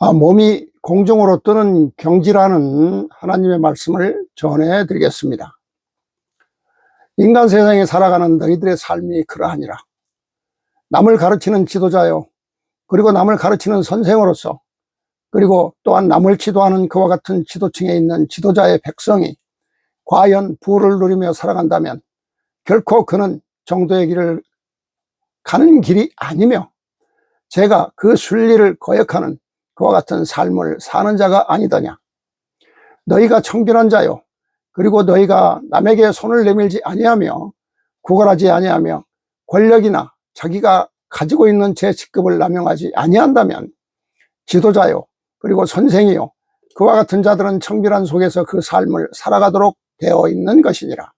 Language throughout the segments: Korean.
아, 몸이 공중으로 뜨는 경지라는 하나님의 말씀을 전해 드리겠습니다. 인간 세상에 살아가는 너희들의 삶이 그러하니라. 남을 가르치는 지도자요. 그리고 남을 가르치는 선생으로서 그리고 또한 남을 지도하는 그와 같은 지도층에 있는 지도자의 백성이 과연 부를 누리며 살아간다면 결코 그는 정도의 길을 가는 길이 아니며 제가 그 순리를 거역하는 그와 같은 삶을 사는 자가 아니더냐. 너희가 청결한 자요. 그리고 너희가 남에게 손을 내밀지 아니하며 구걸하지 아니하며 권력이나 자기가 가지고 있는 제 직급을 남용하지 아니한다면 지도자요. 그리고 선생이요. 그와 같은 자들은 청결한 속에서 그 삶을 살아가도록 되어 있는 것이니라.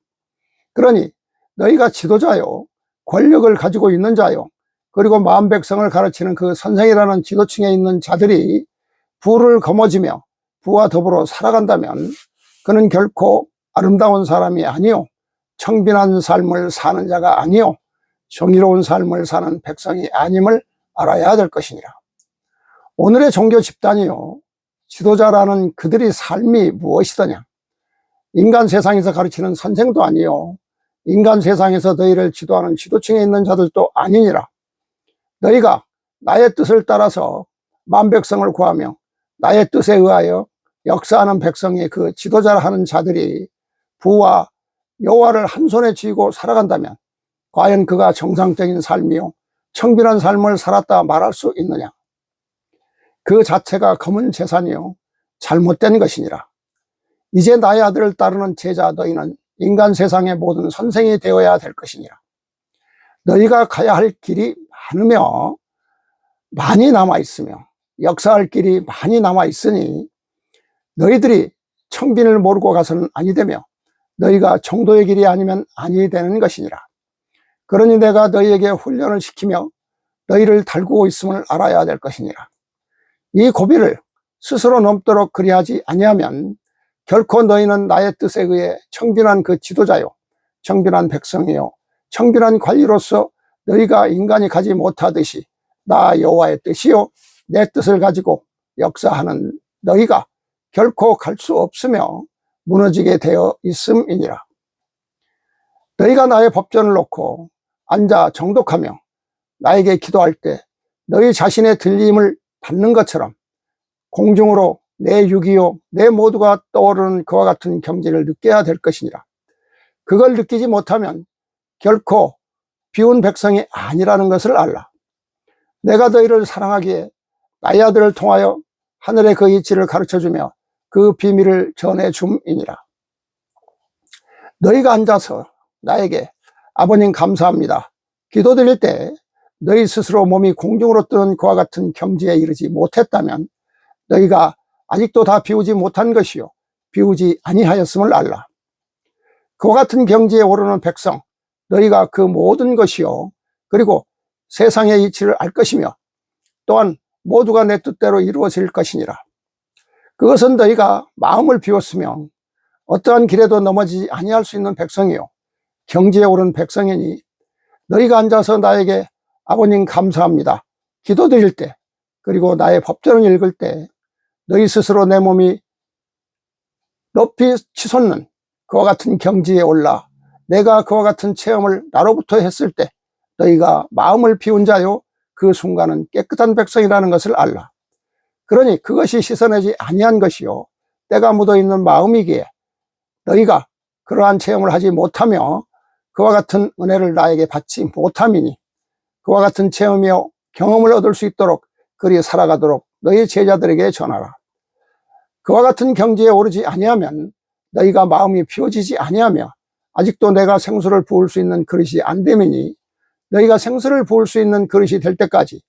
그러니 너희가 지도자요. 권력을 가지고 있는 자요. 그리고 마음 백성을 가르치는 그 선생이라는 지도층에 있는 자들이 부를 거머쥐며 부와 더불어 살아간다면 그는 결코 아름다운 사람이 아니요 청빈한 삶을 사는 자가 아니요 정의로운 삶을 사는 백성이 아님을 알아야 될 것이니라. 오늘의 종교 집단이요 지도자라는 그들의 삶이 무엇이더냐? 인간 세상에서 가르치는 선생도 아니요 인간 세상에서 너희를 지도하는 지도층에 있는 자들도 아니니라. 너희가 나의 뜻을 따라서 만백성을 구하며 나의 뜻에 의하여 역사하는 백성의 그 지도자를 하는 자들이 부와 여호와를 한 손에 쥐고 살아간다면 과연 그가 정상적인 삶이요 청빈한 삶을 살았다 말할 수 있느냐? 그 자체가 검은 재산이요 잘못된 것이니라. 이제 나의 아들을 따르는 제자 너희는 인간 세상의 모든 선생이 되어야 될 것이니라. 너희가 가야 할 길이 많으며 많이 남아 있으며 역사할 길이 많이 남아 있으니 너희들이 청빈을 모르고 가서는 아니 되며 너희가 정도의 길이 아니면 아니 되는 것이니라. 그러니 내가 너희에게 훈련을 시키며 너희를 달구고 있음을 알아야 될 것이니라. 이 고비를 스스로 넘도록 그리하지 아니하면 결코 너희는 나의 뜻에 의해 청빈한 그 지도자요, 청빈한 백성이요, 청빈한 관리로서 너희가 인간이 가지 못하듯이 나 여호와의 뜻이요 내 뜻을 가지고 역사하는 너희가 결코 갈 수 없으며 무너지게 되어 있음이니라. 너희가 나의 법전을 놓고 앉아 정독하며 나에게 기도할 때 너희 자신의 들림을 받는 것처럼 공중으로 내 육이요 내 모두가 떠오르는 그와 같은 경지를 느껴야 될 것이니라. 그걸 느끼지 못하면 결코 비운 백성이 아니라는 것을 알라. 내가 너희를 사랑하기에 나의 아들을 통하여 하늘의 그 이치를 가르쳐주며 그 비밀을 전해줌이니라. 너희가 앉아서 나에게 아버님 감사합니다. 기도드릴 때 너희 스스로 몸이 공중으로 뜨는 그와 같은 경지에 이르지 못했다면 너희가 아직도 다 비우지 못한 것이요. 비우지 아니하였음을 알라. 그와 같은 경지에 오르는 백성, 너희가 그 모든 것이요. 그리고 세상의 이치를 알 것이며 또한 모두가 내 뜻대로 이루어질 것이니라. 그것은 너희가 마음을 비웠으며 어떠한 길에도 넘어지지 아니할 수 있는 백성이요. 경지에 오른 백성이니 너희가 앉아서 나에게 아버님 감사합니다. 기도드릴 때 그리고 나의 법전을 읽을 때 너희 스스로 내 몸이 높이 치솟는 그와 같은 경지에 올라 내가 그와 같은 체험을 나로부터 했을 때 너희가 마음을 비운 자요 그 순간은 깨끗한 백성이라는 것을 알라. 그러니 그것이 씻어내지 아니한 것이요 때가 묻어 있는 마음이기에 너희가 그러한 체험을 하지 못하며 그와 같은 은혜를 나에게 받지 못함이니 그와 같은 체험이요 경험을 얻을 수 있도록 그리 살아가도록 너희 제자들에게 전하라. 그와 같은 경지에 오르지 아니하면 너희가 마음이 피워지지 아니하며 아직도 내가 생수를 부을 수 있는 그릇이 안 되매니 너희가 생수를 부을 수 있는 그릇이 될 때까지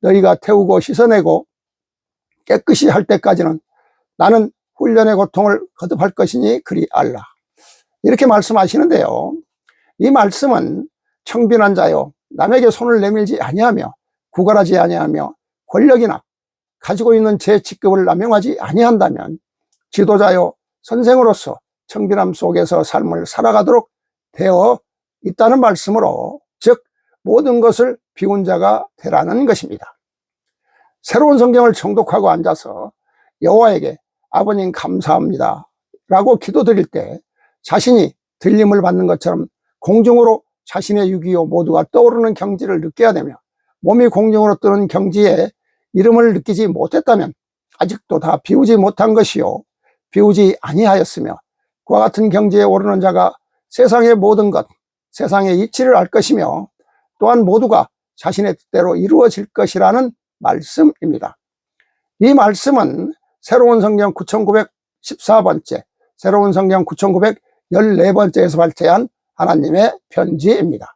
너희가 태우고 씻어내고 깨끗이 할 때까지는 나는 훈련의 고통을 거듭할 것이니 그리 알라. 이렇게 말씀하시는데요. 이 말씀은 청빈한 자요 남에게 손을 내밀지 아니하며 구걸하지 아니하며 권력이나 가지고 있는 제 직급을 남용하지 아니한다면 지도자요 선생으로서 청빈함 속에서 삶을 살아가도록 되어 있다는 말씀으로 즉 모든 것을 비운 자가 되라는 것입니다. 새로운 성경을 정독하고 앉아서 여호와에게 아버님 감사합니다 라고 기도드릴 때 자신이 들림을 받는 것처럼 공중으로 자신의 유기요 모두가 떠오르는 경지를 느껴야 되며 몸이 공중으로 뜨는 경지에 이름을 느끼지 못했다면 아직도 다 비우지 못한 것이요 비우지 아니하였으며 그와 같은 경지에 오르는 자가 세상의 모든 것 세상의 이치를 알 것이며 또한 모두가 자신의 뜻대로 이루어질 것이라는 말씀입니다. 이 말씀은 새로운 성경 9914번째, 새로운 성경 9914번째에서 발제한 하나님의 편지입니다.